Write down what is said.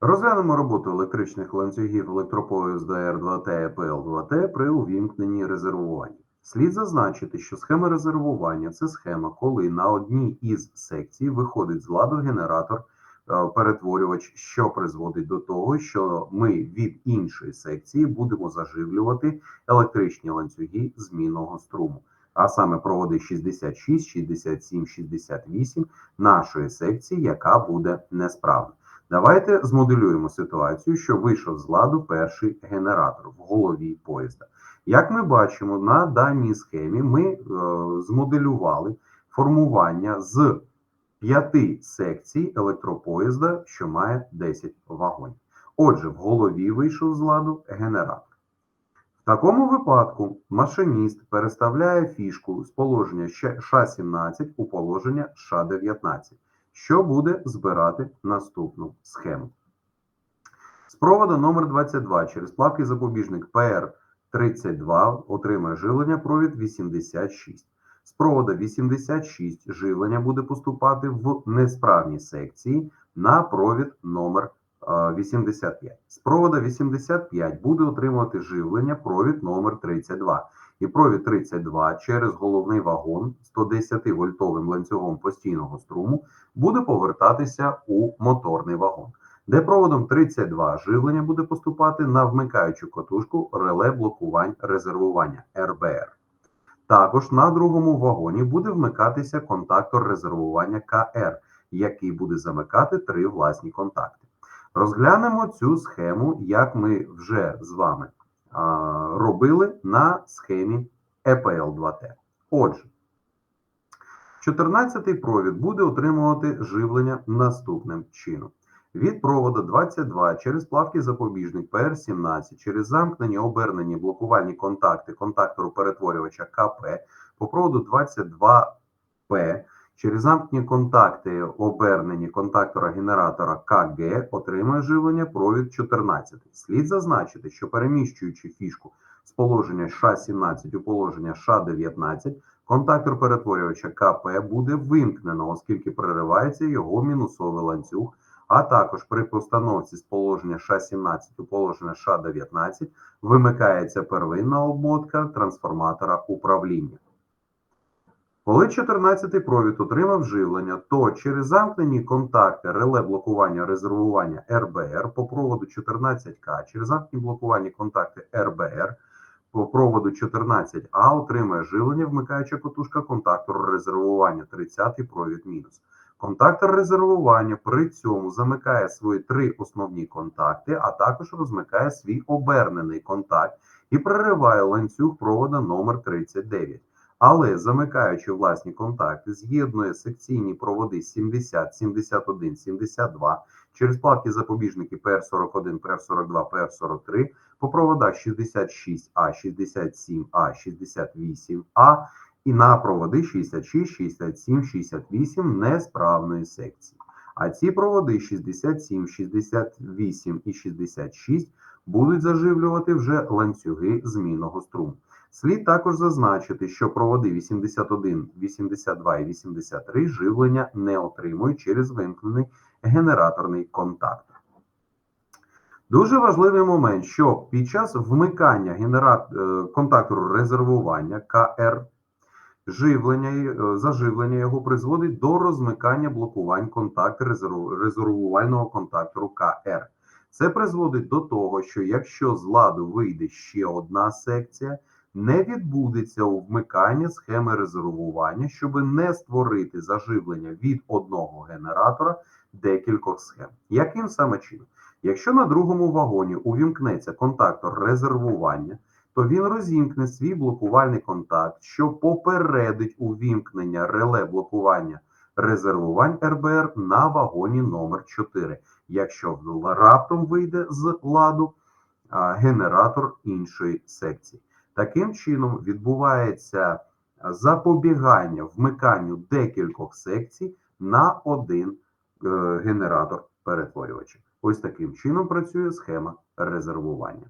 Розглянемо роботу електричних ланцюгів електропоїзда R2T і PL2T при увімкненні резервування. Слід зазначити, що схема резервування це схема, коли на одній із секцій виходить з ладу генератор е, перетворювач, що призводить до того, що ми від іншої секції будемо заживлювати електричні ланцюги змінного струму, а саме проводи 66, 67, 68 нашої секції, яка буде несправна. Давайте змоделюємо ситуацію, що вийшов з ладу перший генератор в голові поїзда. Як ми бачимо на даній схемі, ми е, змоделювали формування з п'яти секцій електропоїзда, що має 10 вагонів. Отже, в голові вийшов з ладу генератор. В такому випадку машиніст переставляє фішку з положення ША-17 у положення ША-19 що буде збирати наступну схему. З проводу номер 22 через плавкий запобіжник ПР32 отримає живлення провід 86. З провода 86 живлення буде поступати в несправній секції на провід номер 85. З провода 85 буде отримувати живлення провід номер 32 і провід 32 через головний вагон 110 вольтовим ланцюгом постійного струму буде повертатися у моторний вагон, де проводом 32 живлення буде поступати на вмикаючу котушку реле блокувань резервування РБР. Також на другому вагоні буде вмикатися контактор резервування КР, який буде замикати три власні контакти. Розглянемо цю схему, як ми вже з вами а, робили на схемі EPL2T. Отже, 14-й провід буде отримувати живлення наступним чином. Від проводу 22 через плавкий запобіжник PR17, через замкнені обернені блокувальні контакти контактору перетворювача КП по проводу 22П через замкнені контакти обернені контактора генератора КГ отримує живлення провід 14. Слід зазначити, що переміщуючи фішку з положення ША-17 у положення ША-19, контактор перетворювача КП буде вимкнено, оскільки переривається його мінусовий ланцюг, а також при постановці з положення ША-17 у положення ША-19 вимикається первинна обмотка трансформатора управління. Коли 14-й провід отримав живлення, то через замкнені контакти реле блокування резервування РБР по проводу 14К, через замкнені блокування контакти РБР по проводу 14А отримує живлення, вмикаюча котушка контактору резервування 30-й провід мінус. Контактор резервування при цьому замикає свої три основні контакти, а також розмикає свій обернений контакт і прориває ланцюг провода номер 39 але замикаючи власні контакти, з'єднує секційні проводи 70, 71, 72 через плавки запобіжники PR41, PR42, PR43 по проводах 66А, 67А, 68А і на проводи 66, 67, 68 несправної секції. А ці проводи 67, 68 і 66 будуть заживлювати вже ланцюги змінного струму. Слід також зазначити, що проводи 81, 82 і 83 живлення не отримують через вимкнений генераторний контакт. Дуже важливий момент, що під час вмикання генерат... Е, контактору резервування КР живлення, е, заживлення його призводить до розмикання блокувань контакту резервувального контактору КР. Це призводить до того, що якщо з ладу вийде ще одна секція, не відбудеться вмикання схеми резервування, щоб не створити заживлення від одного генератора декількох схем. Яким саме чином? Якщо на другому вагоні увімкнеться контактор резервування, то він розімкне свій блокувальний контакт, що попередить увімкнення реле блокування резервувань РБР на вагоні номер 4 якщо раптом вийде з ладу генератор іншої секції. Таким чином відбувається запобігання вмиканню декількох секцій на один е, генератор перетворювача. Ось таким чином працює схема резервування.